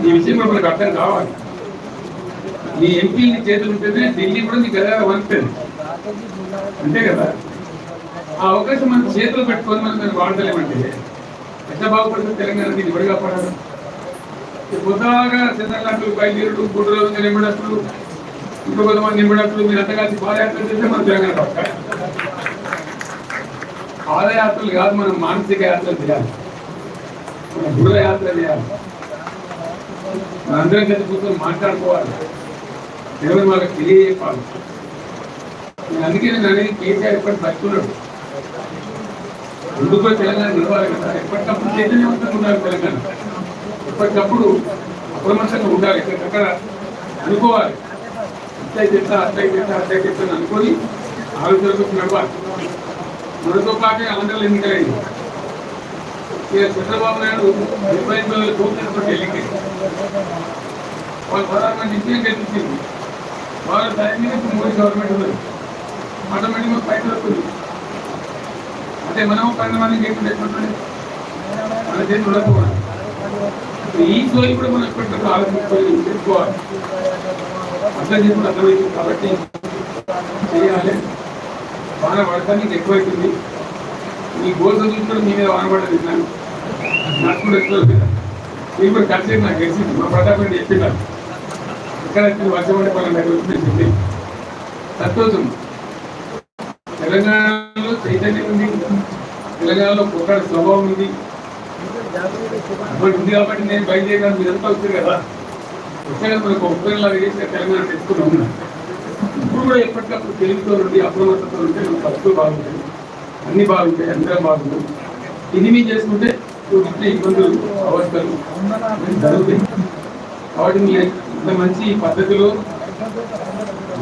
ఈ విషయం మనకు అర్థం కావాలి. నీ ఎంపీ నీ చేతులు ఉంటేనే ఢిల్లీ కూడా నీకు ఎలా అంతే కదా? ఆ అవకాశం మనం చేతులు పెట్టుకొని మనం దాన్ని వాడలేమంటే ఎట్లా బాగుపడుతుంది తెలంగాణ దీన్ని ఎవరు కాపాడాలి కొత్తగా చంద్రకాంతులు బయలుదేరుడు గుడ్డు రోజులు నింబడట్లు ఇంకో కొంతమంది నింబడట్లు మీరు అంతా కలిసి పాదయాత్ర చేస్తే మన తెలంగాణ పక్క పాదయాత్రలు కాదు మనం మానసిక యాత్రలు చేయాలి. మన దృఢ యాత్ర చేయాలి. అందరం కలిసి కూర్చొని మాట్లాడుకోవాలి. ఎవరు వాళ్ళకి తెలియజెప్పాలి నేను అందుకే నేను అనేది కేసీఆర్ ఎప్పటి పట్టుకున్నాడు. ఎందుకో తెలంగాణ నిలవాలి కదా. ఎప్పటికప్పుడు చైతన్యవంతంగా ఉండాలి తెలంగాణ. ఎప్పటికప్పుడు అప్రమత్తంగా ఉండాలి. ఎక్కడెక్కడ అనుకోవాలి. అట్లయి చెప్తా అట్లయి చెప్తా అట్లయి చెప్తాను అనుకొని ఆలోచనలకు నడవాలి. మనతో పాటే ఆంధ్రలో ఎన్నికలైంది. ఇక చంద్రబాబు నాయుడు డెబ్బై ఎనిమిది వేల కోట్లతో ఎన్నికలు వాళ్ళు ప్రధానంగా నిత్యం గెలిచింది వాళ్ళ టైం మీద మోడీ గవర్నమెంట్ ఉన్నది. ఆటోమేటిక్గా పైన వస్తుంది. అంటే మనం పన్నెండు మంది చేతులు మన చేతులు ఉండకపోవాలి ఈ సోయి కూడా మనం ఎప్పటికప్పుడు ఆలోచించుకోవాలి తెలుసుకోవాలి. అర్థం చేసుకుని అర్థమైంది. కాబట్టి చేయాలి. వాన పడతానికి ఎక్కువైతుంది ఈ గోల్స్ చూసుకొని మీ మీద వాన పడలేదు. నాకు కూడా ఎక్కువ మీరు కూడా కలిసి నాకు తెలిసింది. మా ప్రతాప్ రెడ్డి చెప్పినారు. ఇక్కడ వర్షం పడే నాకు వచ్చింది సంతోషం తెలంగాణలో చైతన్యం ఉంది. తెలంగాణలో పోరాట స్వభావం ఉంది. మరి ఉంది కాబట్టి నేను బయలుదేరాను ఎంత వచ్చారు కదా. వచ్చాక మనకు ఒక్కరిలాగా చేసి తెలంగాణ తెచ్చుకుని ఉన్నా ఇప్పుడు కూడా ఎప్పటికప్పుడు తెలుగుతో నుండి అప్రమత్తతో ఉంటే మనకు ఫస్ట్ బాగుంటుంది. అన్ని బాగుంటాయి అందరం బాగుంటాయి ఇది మీ చేసుకుంటే ఇట్లా ఇబ్బందులు అవస్థలు. జరుగుతాయి కాబట్టి మీ ఇంత మంచి పద్ధతిలో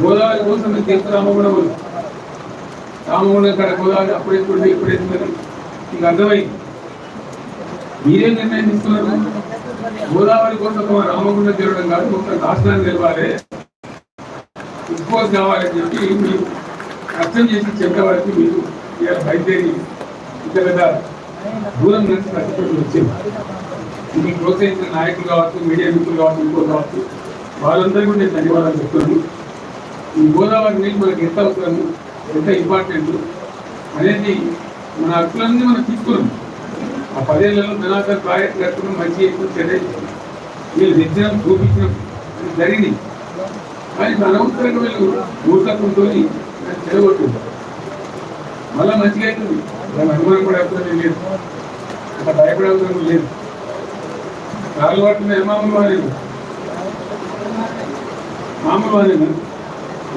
గోదావరి కోసం మీరు తీర్థ రామగుణం ఉంది. రామగుణం ఇక్కడ గోదావరి అప్పుడు ఎత్తుండే ఇప్పుడు ఎత్తున్నారు మీకు అర్థమైంది? మీరేం నిర్ణయం తీసుకున్నారు? గోదావరి కోసం రామగుండం తిరగడం కాదు ఒక రాష్ట్రాన్ని తెలవాలి. ఉద్భోస్ కావాలని చెప్పి మీరు కష్టం చేసి చెప్పే వరకు మీరు బయలుదేరి ఇంత పెద్ద దూరం నుంచి కష్టపడి వచ్చింది మీకు ప్రోత్సహించిన నాయకులు కావచ్చు మీడియా మిత్రులు కావచ్చు ఇంకో కావచ్చు వాళ్ళందరికీ కూడా నేను ధన్యవాదాలు చెప్తున్నాను. ఈ గోదావరి నీళ్ళు మనకి ఎంత అవసరము ఎంత ఇంపార్టెంట్ అనేది మన హక్కులన్నీ మనం తీసుకున్నాం. ఆ పదేళ్ళలో ధనాకర్ ప్రాజెక్ట్ కట్టుకుని మంచి ఎక్కువ చెడ్డ వీళ్ళు తెచ్చినాం చూపించినాం అది జరిగింది. కానీ అనవసరంగా వీళ్ళు మూర్ఖత్వంతో చెడగొట్టింది మళ్ళీ మంచిగా అవుతుంది. దాని అనుమానం కూడా అవసరం లేదు. అక్కడ భయపడే లేదు. కాలు పట్టిన ఏమామూలు వాలేదు మామూలు వాలేదు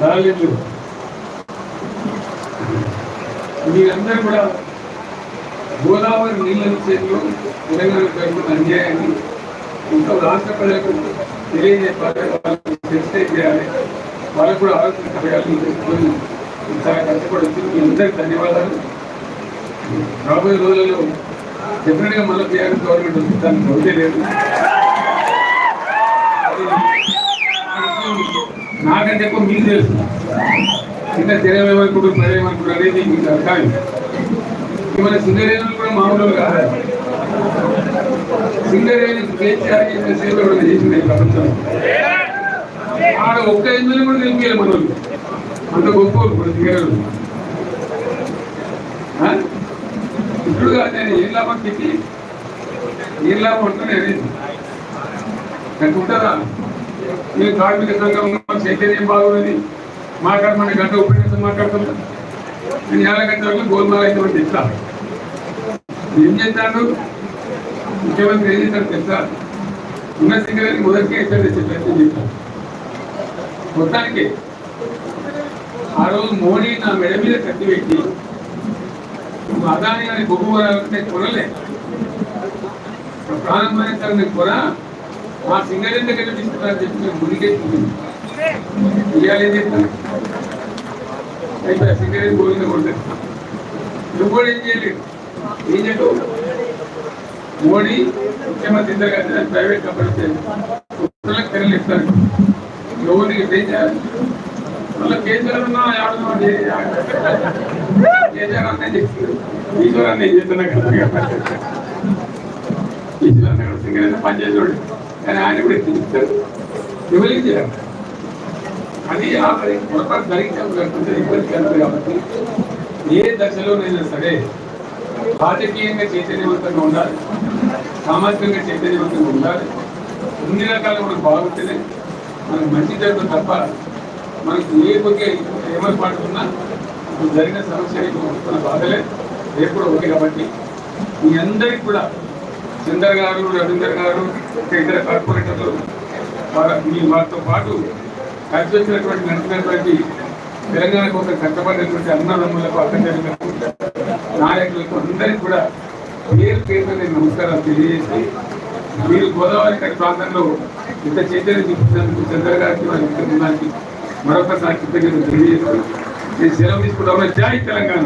రాలేదు. మీరందరూ కూడా గోదావరి నీళ్ళ విషయంలో తెలంగాణ ప్రభుత్వం అన్యాయాన్ని ఇంకా రాష్ట్ర ప్రజలకు తెలియజెప్పాలి వాళ్ళకి సెన్సిటైజ్ చేయాలి. వాళ్ళకు కూడా ఆలోచన కలగాలి తెలుసుకొని చాలా కష్టపడవచ్చు మీ అందరికీ ధన్యవాదాలు. రాబోయే రోజులలో డెఫినెట్గా మళ్ళీ టీఆర్ఎస్ గవర్నమెంట్ ఉంది దానికి డౌటే లేదు. నాకంటే ఎక్కువ మీకు తెలుసు. ఇంకా తెరవేమనుకుంటారు ప్రజలేమనుకుంటారు అనేది మీకు అర్థం ఇవాళ సింగరేణులు కూడా మామూలు కాదు? సింగరేణి కేసీఆర్ చేసిన సేవలు కూడా చేసింది ప్రపంచంలో? ఆడ ఒక్క ఎమ్మెల్యే కూడా తెలిపారు మన అంత గొప్ప వాళ్ళు సింగరేణులు ఆ? ఇప్పుడు కాదు నేను ఏం లాభం తిట్టి ఏం లాభం అంటున్నా అనేది నాకు ఉంటుందా? నేను కార్మిక సంఘం చైతన్యం బాగుంది మాట్లాడమని గంట ఉపయోగించి మాట్లాడుతున్నా నేను ఏళ్ళ గంట వరకు గోల్మాల అయితే ఇస్తా. ఏం చేశాడు ముఖ్యమంత్రి ఏం చేశాడు తెలుసా? ఉన్న సింగరేని మొదటికే ఇచ్చాడు చెప్పేసి చెప్పాను మొత్తానికి ఆ రోజు మోడీ నా మెడ మీద కత్తి పెట్టి నువ్వు అదాని అని బొమ్మ అంటే కొనలే. ప్రాణం మానేస్తారు నేను మా సింగరేణి దగ్గర తీసుకున్నారని చెప్పి మేము మునిగేసి ఇవాళ ఏం చేస్తాను అయిపోయా సింగరేణి గోవింద కొట్టాను నువ్వు కూడా ఏం చేయలేదు. ఏం చేయవు మోడీ ముఖ్యమంత్రి ఇద్దరు కలిసి ప్రైవేట్ కంపెనీ ఉత్తరాలకు తెరలు ఇస్తారు ఎవరికి ఏం చేయాలి? కేసీఆర్ ఉన్నా ఎవడన్నా కేసీఆర్ అన్నీ చెప్తారు ఈశ్వర్ అన్నీ చెప్తున్నా కదా కూడా సింగల్ పనిచేసేవాడు కానీ ఆయన కూడా ఎత్తిస్తారు ఎవరికి చేయాలి? అది పొరపాటు ఇబ్బంది కలుగుతుంది కాబట్టి ఏ దశలోనైనా సరే రాజకీయంగా చైతన్యవంతంగా ఉండాలి. సామాజికంగా చైతన్యవంతంగా ఉండాలి. అన్ని రకాలు మనకు బాగుంటేనే మనకు మంచి జరుగుతుంది తప్ప మనకి ఏ ఒకే ఏమర్పాటు ఉన్నా ఇప్పుడు జరిగిన సమస్య మన బాధలే. రేపు ఒకటి కాబట్టి మీ అందరికి కూడా చందర్ గారు రవీందర్ గారు ఇతర కార్పొరేటర్లు మీ వారితో పాటు కలిసి వచ్చినటువంటి నడిచినటువంటి తెలంగాణకు ఒక కష్టపడినటువంటి అన్నదమ్ములకు అక్కచెల్లెలకు నాయకులకు అందరికీ కూడా పేరు పేరున నేను నమస్కారాలు తెలియజేసి మీరు గోదావరి ప్రాంతంలో ఇంత చైతన్యం చూపించినందుకు చంద్ర గారికి వారి ఇంత మరొకసారి కృతజ్ఞతలు తెలియజేస్తూ నేను సెలవు తీసుకుంటాను జై తెలంగాణ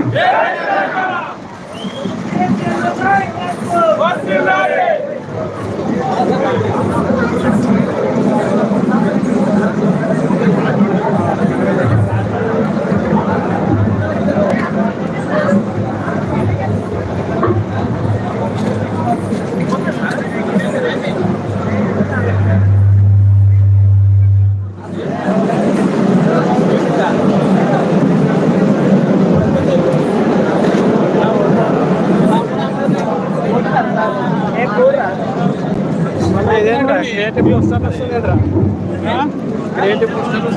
ఇదేంట్రా క్రియేటివ్ వస్తాను వస్తుందేంట్రా క్రియేటివ్ వస్తాను